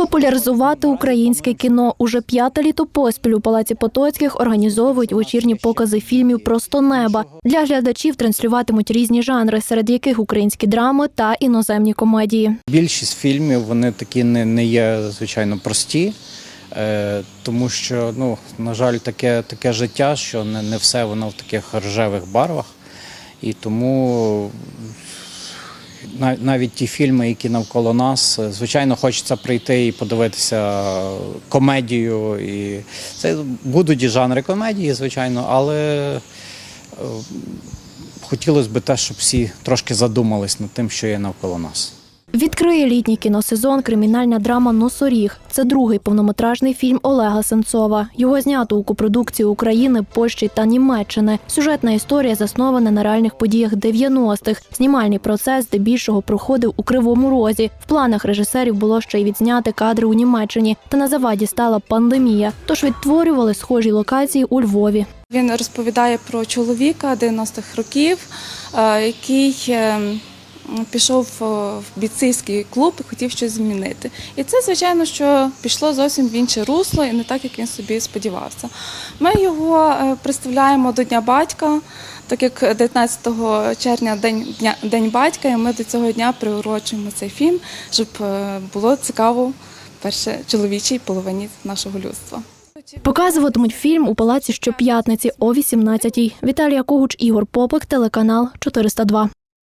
Популяризувати українське кіно уже п'яте літо поспіль у палаці Потоцьких організовують вечірні покази фільмів Просто неба для глядачів транслюватимуть різні жанри, серед яких українські драми та іноземні комедії. Більшість фільмів вони такі не, не є звичайно прості, е, тому що, ну, на жаль, таке, таке життя, що не, не все воно в таких рожевих барвах. І тому навіть ті фільми, які навколо нас, е, звичайно, хочеться прийти і подивитися комедію. І це будуть і жанри комедії, звичайно, але е, хотілося б те, щоб всі трошки задумались над тим, що є навколо нас. Відкриє літній кіносезон кримінальна драма Носоріг. Це другий повнометражний фільм Олега Сенцова. Його знято у копродукції України, Польщі та Німеччини. Сюжетна історія заснована на реальних подіях 90-х. Знімальний процес здебільшого проходив у Кривому Розі. В планах режисерів було ще й відзняти кадри у Німеччині. Та на заваді стала пандемія. Тож відтворювали схожі локації у Львові. Він розповідає про чоловіка 90-х років, е, який е, пішов е, в бійцівський клуб і хотів щось змінити. І це, звичайно, що пішло зовсім в інше русло і не так, як він собі сподівався. Ми його е, представляємо до Дня батька, так як 19 червня день, дня, день батька, і ми до цього дня приурочуємо цей фільм, щоб е, було цікаво перше чоловічій половині нашого людства. Показуватимуть фільм у палаці щоп'ятниці о 18-й. Віталія Когуч, Ігор Попик, телеканал 402.